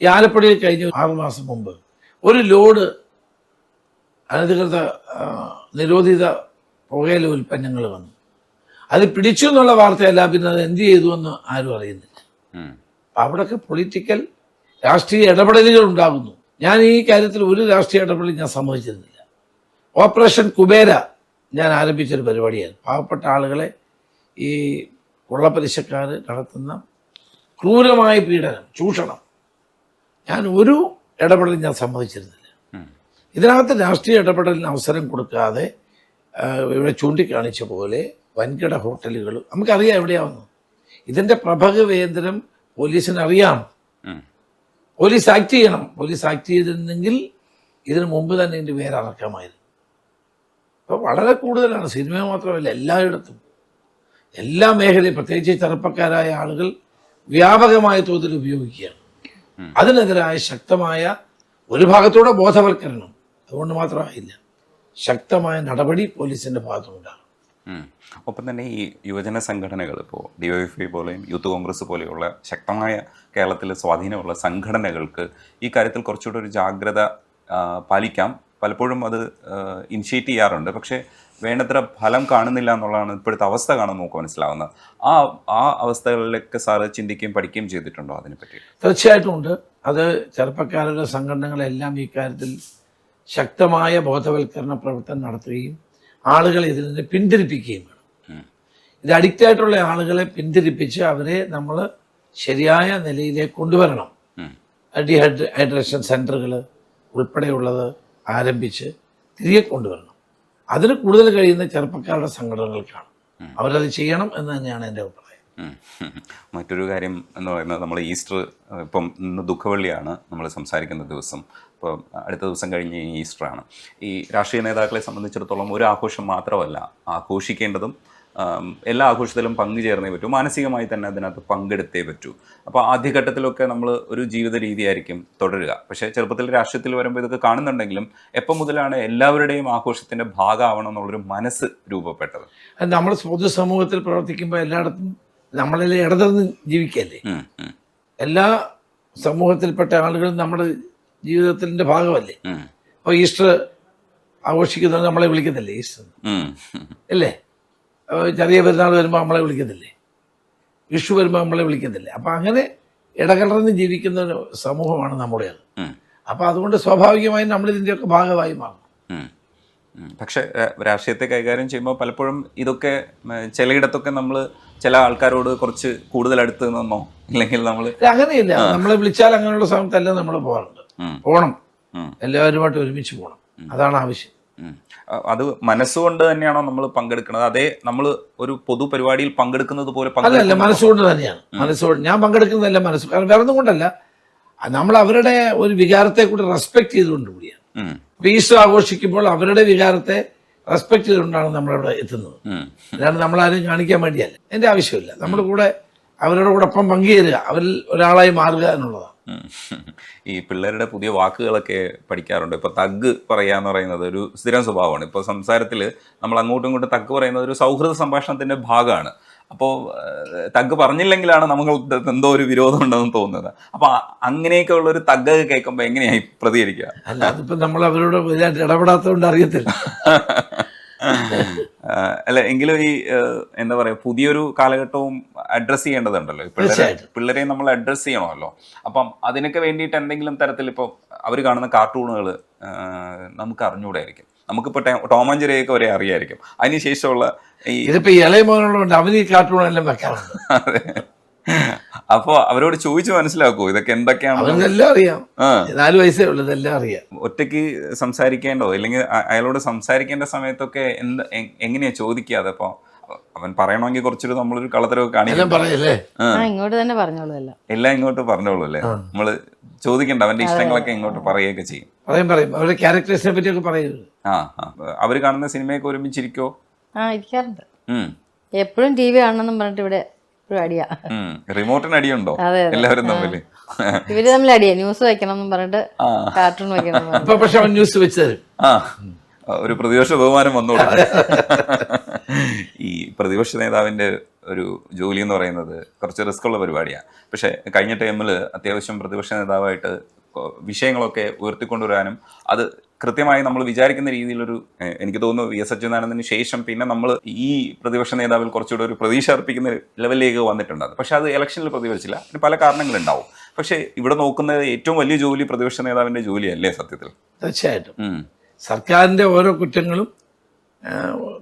ഈ ആലപ്പുഴയിൽ കഴിഞ്ഞ ആറുമാസം മുമ്പ് ഒരു ലോഡ് അനധികൃത നിരോധിത പുകയില ഉൽപ്പന്നങ്ങൾ വന്നു. അത് പിടിച്ചു എന്നുള്ള വാർത്തയല്ല പിന്നെ അത് എന്ത് ചെയ്തു എന്ന് ആരും അറിയുന്നില്ല. അവിടെയൊക്കെ പൊളിറ്റിക്കൽ രാഷ്ട്രീയ ഇടപെടലുകൾ ഉണ്ടാകുന്നു. ഞാൻ ഈ കാര്യത്തിൽ ഒരു രാഷ്ട്രീയ ഇടപെടൽ ഞാൻ സമ്മതിച്ചിരുന്നില്ല. ഓപ്പറേഷൻ കുബേര ഞാൻ ആരംഭിച്ചൊരു പരിപാടിയായിരുന്നു. പാവപ്പെട്ട ആളുകളെ ഈ കൊള്ളപ്പലിശക്കാർ നടത്തുന്ന ക്രൂരമായ പീഡനം ചൂഷണം. ഞാൻ ഒരു ഇടപെടലും ഞാൻ സമ്മതിച്ചിരുന്നില്ല. ഇതിനകത്ത് രാഷ്ട്രീയ ഇടപെടലിന് അവസരം കൊടുക്കാതെ ഇവിടെ ചൂണ്ടിക്കാണിച്ച പോലെ വൻകിട ഹോട്ടലുകൾ നമുക്കറിയാം എവിടെയാവുന്നു. ഇതിന്റെ പ്രഭകവേന്ദ്രം പോലീസിന് അറിയാം പോലീസ് ആക്ട് ചെയ്യണം. പോലീസ് ആക്ട് ചെയ്തിരുന്നെങ്കിൽ ഇതിനു മുമ്പ് തന്നെ ഇതിന്റെ പേര് അറക്കാമായിരുന്നു. അപ്പോൾ വളരെ കൂടുതലാണ്. സിനിമ മാത്രമല്ല എല്ലായിടത്തും. എല്ലാ മേഖലയും പ്രത്യേകിച്ച് ചെറുപ്പക്കാരായ ആളുകൾ വ്യാപകമായ തോതിൽ ഉപയോഗിക്കുകയാണ്. അതിനെതിരായ ശക്തമായ ഒരു ഭാഗത്തൂടെ ബോധവൽക്കരണം. അതുകൊണ്ട് മാത്രമായില്ല. ശക്തമായ നടപടി പോലീസിന്റെ ഭാഗത്തുണ്ടാകും. ഒപ്പം തന്നെ ഈ യുവജന സംഘടനകൾ ഇപ്പോൾ ഡി വൈഫ് ഐ പോലെയും യൂത്ത് കോൺഗ്രസ് പോലെയുള്ള ശക്തമായ കേരളത്തിലെ സ്വാധീനമുള്ള സംഘടനകൾക്ക് ഈ കാര്യത്തിൽ കുറച്ചുകൂടെ ഒരു ജാഗ്രത പാലിക്കാം. പലപ്പോഴും അത് ഇനിഷ്യേറ്റ് ചെയ്യാറുണ്ട്. പക്ഷേ വേണ്ടത്ര ഫലം കാണുന്നില്ല എന്നുള്ളതാണ് ഇപ്പോഴത്തെ അവസ്ഥ കാണുമ്പോൾ നമുക്ക് മനസ്സിലാവുന്നത്. ആ ആ അവസ്ഥകളിലൊക്കെ സാറ് ചിന്തിക്കുകയും പഠിക്കുകയും ചെയ്തിട്ടുണ്ടോ അതിനെപ്പറ്റി? തീർച്ചയായിട്ടും ഉണ്ട്. അത് ചെറുപ്പക്കാരുടെ സംഘടനകളെല്ലാം ഈ കാര്യത്തിൽ ശക്തമായ ബോധവൽക്കരണ പ്രവർത്തനം നടത്തുകയും ആളുകളെ ഇതിൽ നിന്ന് പിന്തിരിപ്പിക്കുകയും വേണം. ഇത് അഡിക്റ്റ് ആയിട്ടുള്ള ആളുകളെ പിന്തിരിപ്പിച്ച് അവരെ നമ്മൾ ശരിയായ നിലയിലേക്ക് കൊണ്ടുവരണം. ഡീഹൈഡ്രേഷൻ ഡീഹൈഡ്രേ ഹൈഡ്രേഷൻ സെന്ററുകൾ ഉൾപ്പെടെയുള്ളത്. ആരംഭിച്ച് തിരികെ കൊണ്ടുവരണം. അതിന് കൂടുതൽ കഴിയുന്ന ചെറുപ്പക്കാരുടെ സംഘടനകൾക്കാണ് അവരത് ചെയ്യണം എന്ന് തന്നെയാണ് എന്റെ അഭിപ്രായം. മറ്റൊരു കാര്യം എന്ന് പറയുന്നത് നമ്മൾ ഈസ്റ്റർ ഇപ്പം ഇന്ന് ദുഃഖവെള്ളിയാണ് നമ്മൾ സംസാരിക്കുന്ന ദിവസം. ഇപ്പം അടുത്ത ദിവസം കഴിഞ്ഞ് ഈസ്റ്റർ ഈസ്റ്ററാണ്. ഈ രാഷ്ട്രീയ നേതാക്കളെ സംബന്ധിച്ചിടത്തോളം ഒരു ആഘോഷം മാത്രമല്ല ആഘോഷിക്കേണ്ടതും എല്ലാ ആഘോഷത്തിലും പങ്കുചേർന്നേ പറ്റൂ. മാനസികമായി തന്നെ അതിനകത്ത് പങ്കെടുത്തേ പറ്റൂ. അപ്പോൾ ആദ്യഘട്ടത്തിലൊക്കെ നമ്മൾ ഒരു ജീവിത രീതിയായിരിക്കും തുടരുക. പക്ഷേ ചെറുപ്പത്തിൽ രാഷ്ട്രീയത്തിൽ വരുമ്പോൾ ഇതൊക്കെ കാണുന്നുണ്ടെങ്കിലും എപ്പോൾ മുതലാണ് എല്ലാവരുടെയും ആഘോഷത്തിന്റെ ഭാഗമാവണം എന്നുള്ളൊരു മനസ്സ് രൂപപ്പെട്ടത്? അത് നമ്മൾ പൊതുസമൂഹത്തിൽ പ്രവർത്തിക്കുമ്പോൾ എല്ലായിടത്തും നമ്മളെല്ലാം ഇടതെന്ന് ജീവിക്കല്ലേ? എല്ലാ സമൂഹത്തിൽപ്പെട്ട ആളുകളും നമ്മുടെ ജീവിതത്തിന്റെ ഭാഗമല്ലേ? അപ്പോൾ ഈസ്റ്റർ ആഘോഷിക്കുന്നത് നമ്മളെ വിളിക്കുന്നില്ലേ? ഈസ്റ്റർ. അല്ലേ? ചെറിയ പെരുന്നാൾ വരുമ്പോൾ നമ്മളെ വിളിക്കത്തില്ലേ? വിഷു വരുമ്പോൾ നമ്മളെ വിളിക്കത്തില്ലേ? അപ്പം അങ്ങനെ ഇടകലർന്ന് ജീവിക്കുന്ന ഒരു സമൂഹമാണ് നമ്മുടേത്. അപ്പോൾ അതുകൊണ്ട് സ്വാഭാവികമായും നമ്മളിതിന്റെയൊക്കെ ഭാഗമായി മാറും. പക്ഷെ രാഷ്ട്രീയത്തെ കൈകാര്യം ചെയ്യുമ്പോൾ പലപ്പോഴും ഇതൊക്കെ ചിലയിടത്തൊക്കെ നമ്മൾ ചില ആൾക്കാരോട് കുറച്ച് കൂടുതൽ അടുത്ത് നിന്നോ ഇല്ലെങ്കിൽ നമ്മൾ അങ്ങനെയില്ല. നമ്മളെ വിളിച്ചാൽ അങ്ങനെയുള്ള സമയത്തല്ല നമ്മൾ പോകാറുണ്ട്. പോകണം എല്ലാവരുമായിട്ട് ഒരുമിച്ച് പോകണം അതാണ് ആവശ്യം. അത് മനസ്സുകൊണ്ട് തന്നെയാണോ നമ്മൾ പങ്കെടുക്കുന്നത്? അതേ നമ്മൾ ഒരു പൊതു പരിപാടിയിൽ പങ്കെടുക്കുന്നത് പോലെ അല്ലല്ല മനസ്സുകൊണ്ട് തന്നെയാണ്. മനസ്സുകൊണ്ട് ഞാൻ പങ്കെടുക്കുന്നതല്ല മനസ്സ്. കാരണം വേറെ ഒന്നും കൊണ്ടല്ല. നമ്മൾ അവരുടെ ഒരു വികാരത്തെ കൂടി റെസ്പെക്ട് ചെയ്തുകൊണ്ട് കൂടിയാണ്. ഇപ്പൊ ഈസ്റ്റർ ആഘോഷിക്കുമ്പോൾ അവരുടെ വികാരത്തെ റെസ്പെക്ട് ചെയ്തുകൊണ്ടാണ് നമ്മളവിടെ എത്തുന്നത്. അതാണ് അല്ലാണ്ട് നമ്മളാരും കാണിക്കാൻ വേണ്ടിയല്ല. എന്റെ ആവശ്യമില്ല. നമ്മുടെ കൂടെ അവരുടെ കൂടെ ഒപ്പം പങ്കുചേരുക. അവരിൽ ഒരാളായി മാറുക എന്നുള്ളതാണ്. ഈ പിള്ളേരുടെ പുതിയ വാക്കുകളൊക്കെ പഠിക്കാറുണ്ട്. ഇപ്പൊ തഗ് പറയാന്ന് പറയുന്നത് ഒരു സ്ഥിരം സ്വഭാവമാണ്. ഇപ്പൊ സംസാരത്തിൽ നമ്മൾ അങ്ങോട്ടും ഇങ്ങോട്ടും തഗ് പറയുന്നത് ഒരു സൗഹൃദ സംഭാഷണത്തിന്റെ ഭാഗമാണ്. അപ്പോൾ തഗ് പറഞ്ഞില്ലെങ്കിലാണ് നമുക്ക് എന്തോ ഒരു വിരോധം ഉണ്ടെന്ന് തോന്നുന്നത്. അപ്പോൾ അങ്ങനെയൊക്കെ ഉള്ള ഒരു തഗ് കേൾക്കുമ്പോൾ എങ്ങനെയായി പ്രതികരിക്കുക? അല്ല അതിപ്പോ നമ്മൾ അവരോട് ഇടപെടാത്തതുകൊണ്ട് അറിയത്തില്ല. അല്ല എങ്കിലും ഈ എന്താ പറയാ പുതിയൊരു കാലഘട്ടവും അഡ്രസ് ചെയ്യേണ്ടതുണ്ടല്ലോ. പിള്ളേരെ പിള്ളേരെ നമ്മൾ അഡ്രസ് ചെയ്യണമല്ലോ. അപ്പം അതിനൊക്കെ വേണ്ടിയിട്ട് എന്തെങ്കിലും തരത്തിൽ ഇപ്പോൾ അവർ കാണുന്ന കാർട്ടൂണുകൾ നമുക്ക് അറിഞ്ഞുകൂടായിരിക്കും. നമുക്കിപ്പോൾ ടോം ആൻഡ് ജെറിയൊക്കെ വരെ അറിയായിരിക്കും. അതിനുശേഷമുള്ള ഈ ഇതിപ്പോ ഇളയ മോനുള്ളതുകൊണ്ട് അവന് ഈ കാർട്ടൂണെല്ലാം വെക്കാറുണ്ട്. അതെ. അപ്പോ അവരോട് ചോദിച്ചു മനസ്സിലാക്കൂ ഇതൊക്കെ എന്തൊക്കെയാണ് അവനെല്ലാം അറിയാം. നാല് വയസ്സേ ഉള്ളൂ ഇതെല്ലാം അറിയാം. ഒറ്റയ്ക്ക് സംസാരിക്കേണ്ടോ അല്ലെങ്കിൽ അയാളോട് സംസാരിക്കേണ്ട സമയത്തൊക്കെ എന്ത് എങ്ങനെയാ ചോദിക്കുക അതപ്പോ അവൻ പറയണമെങ്കിൽ കുറച്ചൊരു നമ്മളൊരു കളത്തരവ് എല്ലാം കാണിക്കും പറയല്ലേ ഇങ്ങോട്ട് തന്നെ പറഞ്ഞോളൂ എല്ലാം എല്ലാം ഇങ്ങോട്ട് പറഞ്ഞോളൂ അല്ലേ നമ്മൾ ചോദിക്കണ്ട അവന്റെ ഇഷ്ടങ്ങളൊക്കെ ഇങ്ങോട്ട് പറയുകയൊക്കെ ചെയ്യും. പറയും പറയും. അവരുടെ ക്യാരക്ടേഴ്സിനെ പറ്റിയൊക്കെ പറയുന്നത് ആ ആ. അവർ കാണുന്ന സിനിമയൊക്കെ ഒരുമിച്ചിരിക്കോ ആ ഇരിക്കാറുണ്ട്. എപ്പോഴും ടി വി കാണണമെന്നും പറഞ്ഞിട്ട് ഇവിടെ എപ്പോഴും അടിയാ. റിമോട്ടിന് അടിയുണ്ടോ? അതെ, അതെ. എല്ലാവരും തമ്മിൽ. ഇവർ തമ്മിൽ അടിയാ. ന്യൂസ് വെക്കണം എന്ന് പറഞ്ഞിട്ട് കാർട്ടൂൺ വെക്കണം. പക്ഷെ അവൻ ന്യൂസ് വെച്ച് തരും. ഒരു പ്രതിപക്ഷ ബഹുമാനം വന്നോളൂ ഈ പ്രതിപക്ഷ നേതാവിന്റെ ഒരു ജോലി എന്ന് പറയുന്നത് കുറച്ച് റിസ്ക് ഉള്ള പരിപാടിയാണ് പക്ഷേ കഴിഞ്ഞ ടൈമിൽ അത്യാവശ്യം പ്രതിപക്ഷ നേതാവായിട്ട് വിഷയങ്ങളൊക്കെ ഉയർത്തിക്കൊണ്ടുവരാനും അത് കൃത്യമായി നമ്മൾ വിചാരിക്കുന്ന രീതിയിലൊരു എനിക്ക് തോന്നുന്നു വി എസ് അച്യുതാനന്ദന് ശേഷം പിന്നെ നമ്മൾ ഈ പ്രതിപക്ഷ നേതാവിൽ കുറച്ചുകൂടെ ഒരു പ്രതീക്ഷ അർപ്പിക്കുന്ന ലെവലിലേക്ക് വന്നിട്ടുണ്ട് പക്ഷെ അത് ഇലക്ഷനിൽ പ്രതിഫലിച്ചില്ല. അതിന് പല കാരണങ്ങളുണ്ടാവും. പക്ഷേ ഇവിടെ നോക്കുന്നത് ഏറ്റവും വലിയ ജോലി പ്രതിപക്ഷ നേതാവിന്റെ ജോലിയല്ലേ സത്യത്തിൽ? തീർച്ചയായിട്ടും. സർക്കാരിന്റെ സർക്കാരിന്റെ ഓരോ കുറ്റങ്ങളും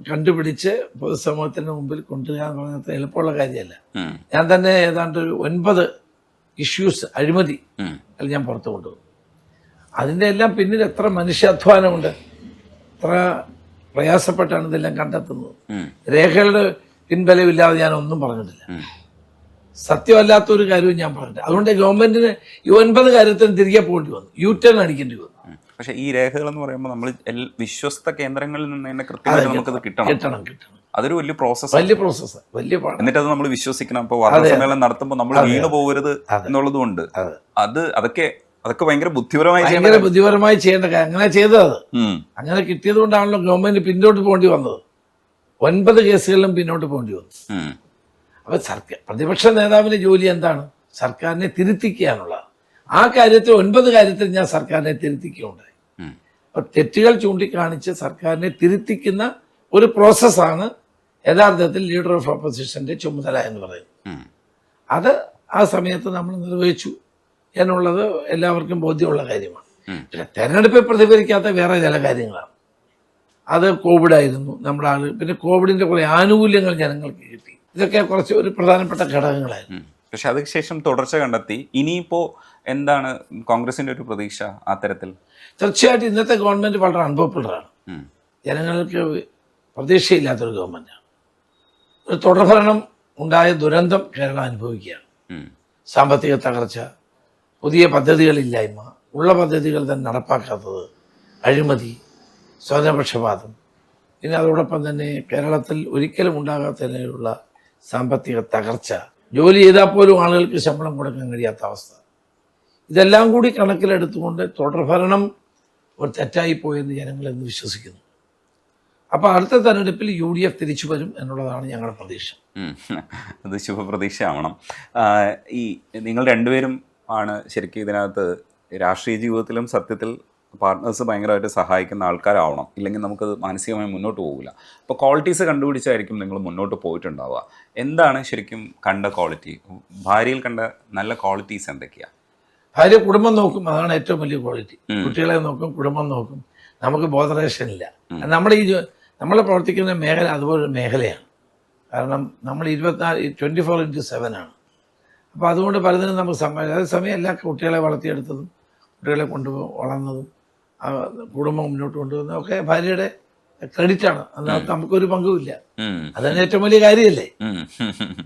കണ്ടുപിടിച്ച് പൊതുസമൂഹത്തിന് മുമ്പിൽ കൊണ്ടുവരിക എന്ന് പറയുന്നത് എളുപ്പമുള്ള കാര്യമല്ല. ഞാൻ തന്നെ ഏതാണ്ട് ഒരു ഒൻപത് ഇഷ്യൂസ് അഴിമതി അതിൽ ഞാൻ പുറത്തു കൊണ്ടുവന്നു. അതിന്റെ എല്ലാം പിന്നിൽ എത്ര മനുഷ്യാധ്വാനമുണ്ട്. എത്ര പ്രയാസപ്പെട്ടാണ് ഇതെല്ലാം കണ്ടെത്തുന്നത്. രേഖകളുടെ പിൻബലമില്ലാതെ ഞാൻ ഒന്നും പറഞ്ഞിട്ടില്ല. സത്യമല്ലാത്ത ഒരു കാര്യവും ഞാൻ പറഞ്ഞില്ല അതുകൊണ്ട് ഗവൺമെന്റിന് ഈ ഒൻപത് കാര്യത്തിന് തിരികെ പോകേണ്ടി വന്നു. യു ടേൺ അടിക്കേണ്ടി വന്നു. പക്ഷെ ഈ രേഖകൾ എന്ന് പറയുമ്പോൾ നമ്മൾ വിശ്വസ്ത കേന്ദ്രങ്ങളിൽ നിന്ന് തന്നെ കൃത്യമായിട്ട് നമുക്കത് കിട്ടണം. കിട്ടണം. കിട്ടണം അതൊരു വലിയ പ്രോസസ് വലിയ പ്രോസസ് വലിയ എന്നിട്ട് അത് നമ്മൾ വിശ്വസിക്കണം. അപ്പോൾ വാർത്താ സമ്മേളനം നടത്തുമ്പോൾ നമ്മൾ വീണു പോകരുത് എന്നുള്ളതുകൊണ്ട് എന്നുള്ളതും അത് അതൊക്കെ അതൊക്കെ ഭയങ്കര ബുദ്ധിപരമായി ഭയങ്കര ബുദ്ധിപരമായി ചെയ്യേണ്ട കാര്യം. അങ്ങനെ ചെയ്തത് അത്. അങ്ങനെ കിട്ടിയത് കൊണ്ടാണല്ലോ ഗവൺമെന്റ് പിന്നോട്ട് പോകേണ്ടി വന്നത്. ഒൻപത് കേസുകളിലും പിന്നോട്ട് പോകേണ്ടി വന്നു. അപ്പൊ സർക്കാർ പ്രതിപക്ഷ നേതാവിന്റെ ജോലി എന്താണ്? സർക്കാരിനെ തിരുത്തിക്കാനുള്ള ആ കാര്യത്തിൽ ഒൻപത് കാര്യത്തിൽ ഞാൻ സർക്കാരിനെ തിരുത്തിക്കുകയുണ്ടായി. അപ്പൊ തെറ്റുകൾ ചൂണ്ടിക്കാണിച്ച് സർക്കാരിനെ തിരുത്തിക്കുന്ന ഒരു പ്രോസസ്സാണ് യഥാർത്ഥത്തിൽ ലീഡർ ഓഫ് ഓപ്പോസിഷന്റെ ചുമതല എന്ന് പറയുന്നത്. അത് ആ സമയത്ത് നമ്മൾ നിർവഹിച്ചു. എന്നുള്ളത് എല്ലാവർക്കും ബോധ്യമുള്ള കാര്യമാണ്. പിന്നെ തെരഞ്ഞെടുപ്പിൽ പ്രതിഫലിക്കാത്ത വേറെ ചില കാര്യങ്ങളാണ്. അത് കോവിഡായിരുന്നു. നമ്മുടെ ആൾ പിന്നെ കോവിഡിന്റെ കുറെ ആനുകൂല്യങ്ങൾ ജനങ്ങൾക്ക് കിട്ടി. ഇതൊക്കെ കുറച്ച് ഒരു പ്രധാനപ്പെട്ട ഘടകങ്ങളായിരുന്നു. പക്ഷെ അതിനുശേഷം തുടർച്ച കണ്ടെത്തി. ഇനിയിപ്പോ എന്താണ് കോൺഗ്രസിന്റെ ഒരു പ്രതീക്ഷ അത്തരത്തിൽ തരത്തിൽ? തീർച്ചയായിട്ടും ഇന്നത്തെ ഗവൺമെന്റ് വളരെ അൺപോപ്പുലറാണ്. ജനങ്ങൾക്ക് പ്രതീക്ഷയില്ലാത്തൊരു ഗവൺമെന്റാണ്. ഒരു തുടർഭരണം ഉണ്ടായ ദുരന്തം കേരളം അനുഭവിക്കുകയാണ്. സാമ്പത്തിക തകർച്ച പുതിയ പദ്ധതികളില്ലായ്മ ഉള്ള പദ്ധതികൾ തന്നെ നടപ്പാക്കാത്തത് അഴിമതി സ്വജനപക്ഷപാതം. പിന്നെ അതോടൊപ്പം തന്നെ കേരളത്തിൽ ഒരിക്കലും ഉണ്ടാകാത്ത നിലയിലുള്ള സാമ്പത്തിക തകർച്ച. ജോലി ചെയ്താൽ പോലും ആളുകൾക്ക് ശമ്പളം കൊടുക്കാൻ കഴിയാത്ത അവസ്ഥ. ഇതെല്ലാം കൂടി കണക്കിലെടുത്തുകൊണ്ട് തുടർഭരണം ഒരു തെറ്റായി പോയെന്ന് ജനങ്ങൾ എന്ന് വിശ്വസിക്കുന്നു. അപ്പോൾ അടുത്ത തെരഞ്ഞെടുപ്പിൽ യു ഡി എഫ് തിരിച്ചു വരും എന്നുള്ളതാണ് ഞങ്ങളുടെ പ്രതീക്ഷ. അത് ശുഭപ്രതീക്ഷ ആവണം ഈ നിങ്ങൾ രണ്ടുപേരും ആണ് ശരിക്കും ഇതിനകത്ത് രാഷ്ട്രീയ ജീവിതത്തിലും സത്യത്തിൽ പാർട്ട്നേഴ്സ് ഭയങ്കരമായിട്ട് സഹായിക്കുന്ന ആൾക്കാരാവണം. ഇല്ലെങ്കിൽ നമുക്കത് മാനസികമായി മുന്നോട്ട് പോകില്ല അപ്പോൾ ക്വാളിറ്റീസ് കണ്ടുപിടിച്ചായിരിക്കും നിങ്ങൾ മുന്നോട്ട് പോയിട്ടുണ്ടാവുക. എന്താണ് ശരിക്കും കണ്ട ക്വാളിറ്റി ഭാര്യയിൽ കണ്ട നല്ല ക്വാളിറ്റീസ് എന്തൊക്കെയാണ് ഭാര്യ കുടുംബം നോക്കും അതാണ് ഏറ്റവും വലിയ ക്വാളിറ്റി കുട്ടികളെ നോക്കും കുടുംബം നോക്കും. നമുക്ക് ബോധറേഷൻ ഇല്ല. നമ്മുടെ ഈ നമ്മൾ പ്രവർത്തിക്കുന്ന മേഖല അതുപോലൊരു മേഖലയാണ്. കാരണം നമ്മൾ ഇരുപത്തിനാല് ട്വന്റി ഫോർ ഇന്റു സെവൻ ആണ്. അപ്പോൾ അതുകൊണ്ട് പലതിനും നമുക്ക് സമ്മാനം അതേസമയം എല്ലാ കുട്ടികളെ വളർത്തിയെടുത്തതും കുട്ടികളെ കൊണ്ടു വളർന്നതും കുടുംബം മുന്നോട്ട് കൊണ്ടുവന്നതും ഒക്കെ ഭാര്യയുടെ ക്രെഡിറ്റ് ക്രെഡിറ്റാണ്. അതിനകത്ത് നമുക്കൊരു പങ്കുമില്ല. അതന്നെ ഏറ്റവും വലിയ കാര്യമല്ലേ.